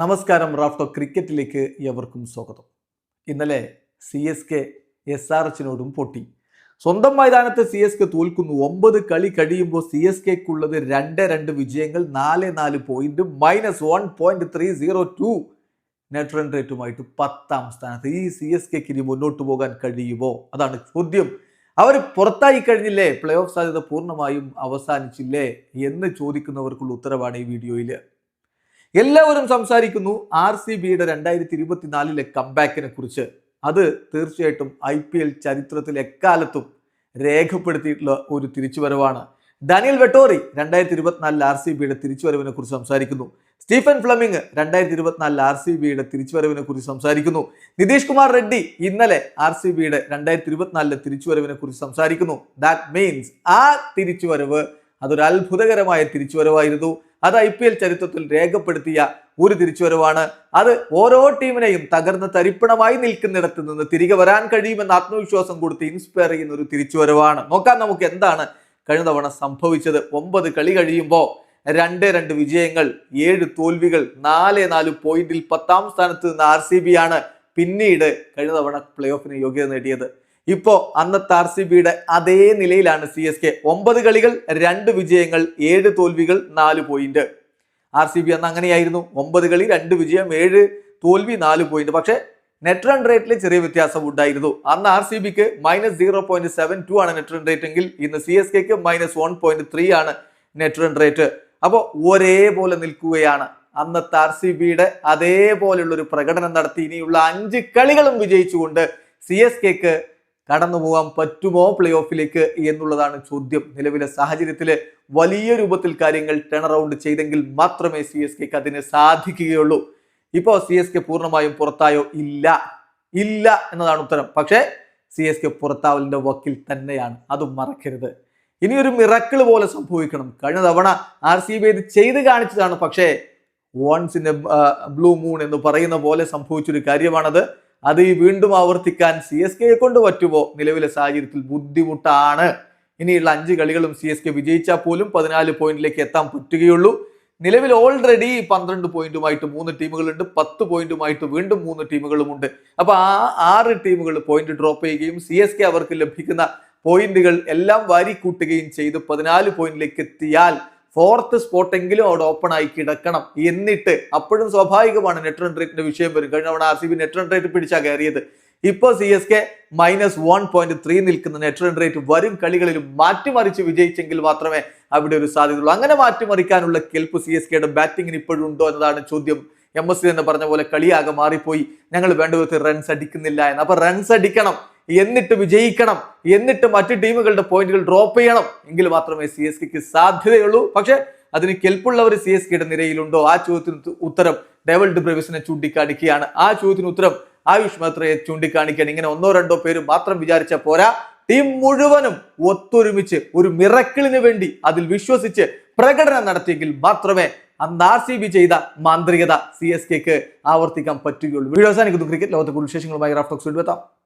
നമസ്കാരം റാഫ്റ്റോ ക്രിക്കറ്റിലേക്ക് എവർക്കും സ്വാഗതം. ഇന്നലെ C S K S R എച്ചിനോടും പൊട്ടി. സ്വന്തം മൈതാനത്ത് സി എസ് കെ തോൽക്കുന്നു. ഒമ്പത് കളി കഴിയുമ്പോൾ സി എസ് കെക്കുള്ളത് രണ്ട് രണ്ട് വിജയങ്ങൾ നാല് നാല് point minus one point three zero two net run റേറ്റുമായിട്ട് പത്താം സ്ഥാനത്ത്. ഈ സി എസ് കെക്ക് ഇനി മുന്നോട്ട് പോകാൻ കഴിയുമോ? അതാണ് ചോദ്യം. അവർ പുറത്തായി കഴിഞ്ഞില്ലേ? പ്ലേ ഓഫ് സാധ്യത പൂർണമായും അവസാനിച്ചില്ലേ? എന്ന് ചോദിക്കുന്നവർക്കുള്ള ഉത്തരവാണ് ഈ വീഡിയോയിൽ എല്ലാവരും സംസാരിക്കുന്നു ആർ സി ബിയുടെ രണ്ടായിരത്തി ഇരുപത്തിനാലിലെ കംബാക്കിനെ കുറിച്ച്. അത് തീർച്ചയായിട്ടും ഐ പി എൽ ചരിത്രത്തിൽ എക്കാലത്തും രേഖപ്പെടുത്തിയിട്ടുള്ള ഒരു തിരിച്ചുവരവാണ്. ഡാനിയൽ വെട്ടോറി രണ്ടായിരത്തി ഇരുപത്തിനാലിൽ ആർ സി ബിയുടെ തിരിച്ചുവരവിനെ കുറിച്ച് സംസാരിക്കുന്നു. സ്റ്റീഫൻ ഫ്ലമിംഗ് രണ്ടായിരത്തി ഇരുപത്തിനാലിൽ ആർ സി ബിയുടെ തിരിച്ചുവരവിനെ കുറിച്ച് സംസാരിക്കുന്നു. നിതീഷ് കുമാർ റെഡ്ഡി ഇന്നലെ ആർ സി ബിയുടെ രണ്ടായിരത്തി ഇരുപത്തിനാലിലെ തിരിച്ചുവരവിനെ കുറിച്ച് സംസാരിക്കുന്നു. ദാറ്റ് മീൻസ് ആ തിരിച്ചുവരവ് അതൊരു അത്ഭുതകരമായ തിരിച്ചുവരവായിരുന്നു. അത് ഐ പി എൽ ചരിത്രത്തിൽ രേഖപ്പെടുത്തിയ ഒരു തിരിച്ചുവരവാണ്. അത് ഓരോ ടീമിനെയും തകർന്ന് തരിപ്പണമായി നിൽക്കുന്നിടത്ത് നിന്ന് തിരികെ വരാൻ കഴിയുമെന്ന ആത്മവിശ്വാസം കൊടുത്ത് ഇൻസ്പയർ ചെയ്യുന്ന ഒരു തിരിച്ചുവരവാണ്. നോക്കാൻ നമുക്ക് എന്താണ് കഴിഞ്ഞ തവണ സംഭവിച്ചത്. ഒമ്പത് കളി കഴിയുമ്പോൾ രണ്ട് രണ്ട് വിജയങ്ങൾ ഏഴ് തോൽവികൾ നാല് നാല് പോയിന്റിൽ പത്താം സ്ഥാനത്ത് നിന്ന് ആർ സി ബി ആണ് പിന്നീട് കഴിഞ്ഞ തവണ പ്ലേ ഓഫിന് യോഗ്യത നേടിയത്. ഇപ്പോ അന്നത്തെ ആർ സി ബിയുടെ അതേ നിലയിലാണ് സി എസ് കെ. ഒമ്പത് കളികൾ രണ്ട് വിജയങ്ങൾ ഏഴ് തോൽവികൾ നാല് പോയിന്റ് ആർ സി ബി അന്ന് അങ്ങനെയായിരുന്നു. ഒമ്പത് കളി രണ്ട് വിജയം ഏഴ് തോൽവി നാല് പോയിന്റ് പക്ഷേ നെറ്റ് റൺ റേറ്റിൽ ചെറിയ വ്യത്യാസം ഉണ്ടായിരുന്നു. അന്ന് ആർ സി ബിക്ക് minus zero point seven two ആണ് നെറ്റ് റൺ റേറ്റ് എങ്കിൽ. ഇന്ന് സി എസ് കെക്ക് മൈനസ് വൺ പോയിന്റ് ത്രീ ആണ് നെറ്റ് റൺ റേറ്റ് അപ്പോൾ ഒരേപോലെ നിൽക്കുകയാണ്. അന്നത്തെ ആർ സി ബിയുടെ അതേപോലെയുള്ള ഒരു പ്രകടനം നടത്തി. ഇനിയുള്ള അഞ്ച് കളികളും വിജയിച്ചുകൊണ്ട് സി എസ് കെക്ക് കടന്നു പോകാൻ പറ്റുമോ പ്ലേ ഓഫിലേക്ക് എന്നുള്ളതാണ് ചോദ്യം. നിലവിലെ സാഹചര്യത്തിൽ വലിയ രൂപത്തിൽ കാര്യങ്ങൾ ടേൺ അറൗണ്ട് ചെയ്തെങ്കിൽ മാത്രമേ സി എസ് കെക്ക് അതിന് സാധിക്കുകയുള്ളൂ. ഇപ്പോൾ സി എസ് കെ പൂർണമായും പുറത്തായോ? ഇല്ല. ഇല്ല എന്നതാണ് ഉത്തരം. പക്ഷേ സി എസ് കെ പുറത്താവലിന്റെ വക്കിൽ തന്നെയാണ്. അതും മറക്കരുത്. ഇനി ഒരു മിറക്കിൾ പോലെ സംഭവിക്കണം. കഴിഞ്ഞ തവണ ആർ സി ബി ഇത് ചെയ്ത് കാണിച്ചതാണ്. പക്ഷേ വോൺസിന്റെ ബ്ലൂ മൂൺ എന്ന് പറയുന്ന പോലെ സംഭവിച്ചൊരു കാര്യമാണത്. അത് ഈ വീണ്ടും ആവർത്തിക്കാൻ സി എസ് കെയെ കൊണ്ട് പറ്റുമോ? നിലവിലെ സാഹചര്യത്തിൽ ബുദ്ധിമുട്ടാണ്. ഇനിയുള്ള അഞ്ച് കളികളും സി എസ് കെ വിജയിച്ചാൽ പോലും പതിനാല് പോയിന്റിലേക്ക് എത്താൻ പറ്റുകയുള്ളൂ. നിലവിൽ ഓൾറെഡി പന്ത്രണ്ട് പോയിന്റുമായിട്ട് മൂന്ന് ടീമുകളുണ്ട്. പത്ത് പോയിന്റുമായിട്ട് വീണ്ടും മൂന്ന് ടീമുകളുമുണ്ട്. അപ്പൊ ആ ആറ് ടീമുകൾ പോയിന്റ് ഡ്രോപ്പ് ചെയ്യുകയും സി എസ് കെ അവർക്ക് ലഭിക്കുന്ന പോയിന്റുകൾ എല്ലാം വാരിക്കൂട്ടുകയും ചെയ്ത് പതിനാല് പോയിന്റിലേക്ക് എത്തിയാൽ ഫോർത്ത് സ്പോട്ട് എങ്കിലും അവിടെ ഓപ്പൺ ആയി കിടക്കണം. എന്നിട്ട് അപ്പോഴും സ്വാഭാവികമാണ് നെറ്റ് റൺ റേറ്റിന്റെ വിഷയം വരും. കഴിഞ്ഞ തവണ R C B net run rate പിടിച്ചാ കയറിയത്. ഇപ്പൊ C S K minus one point three നിൽക്കുന്ന നെറ്റ് റൺ റേറ്റ് വരും കളികളിലും മാറ്റിമറിച്ച് വിജയിച്ചെങ്കിൽ മാത്രമേ അവിടെ ഒരു സാധ്യതയുള്ളൂ. അങ്ങനെ മാറ്റിമറിക്കാനുള്ള കെൽപ്പ് സി എസ് കെയുടെ ബാറ്റിങ്ങിന് ഇപ്പോഴും ഉണ്ടോ എന്നതാണ് ചോദ്യം. എം എസ് സി എന്ന് പറഞ്ഞ പോലെ കളിയാകെ മാറിപ്പോയി. ഞങ്ങൾ വേണ്ട വിധത്തിൽ റൺസ് അടിക്കുന്നില്ല എന്ന്. അപ്പൊ റൺസ് അടിക്കണം. എന്നിട്ട് വിജയിക്കണം. എന്നിട്ട് മറ്റു ടീമുകളുടെ പോയിന്റുകൾ ഡ്രോപ്പ് ചെയ്യണം. എങ്കിൽ മാത്രമേ സി എസ് കെക്ക് സാധ്യതയുള്ളൂ. പക്ഷെ അതിന് കെൽപ്പുള്ളവർ സി എസ് കെയുടെ നിരയിലുണ്ടോ? ആ ചോദ്യത്തിന് ഉത്തരം ഡെവൽഡ് ബ്രവിസിനെ ചൂണ്ടിക്കാണിക്കുകയാണ്. ആ ചോദ്യത്തിന് ഉത്തരം ആയുഷ് മാത്രയെ ചൂണ്ടിക്കാണിക്കാൻ ഇങ്ങനെ ഒന്നോ രണ്ടോ പേര് മാത്രം വിചാരിച്ച പോരാ. ടീം മുഴുവനും ഒത്തൊരുമിച്ച് ഒരു മിറക്കിളിന് വേണ്ടി അതിൽ വിശ്വസിച്ച് പ്രകടനം നടത്തിയെങ്കിൽ മാത്രമേ അന്ന് ആർ സി ബി ചെയ്ത മാന്ത്രികത സി എസ് കെക്ക് ആവർത്തിക്കാൻ പറ്റുകയുള്ളൂ. വീഡിയോ അവസാനിക്കുന്നു. ക്രിക്കറ്റ് ലോകത്തെ കൂടുതൽ വിശേഷങ്ങളുമായി റാഫ്റ്റോക്സ് എത്താം.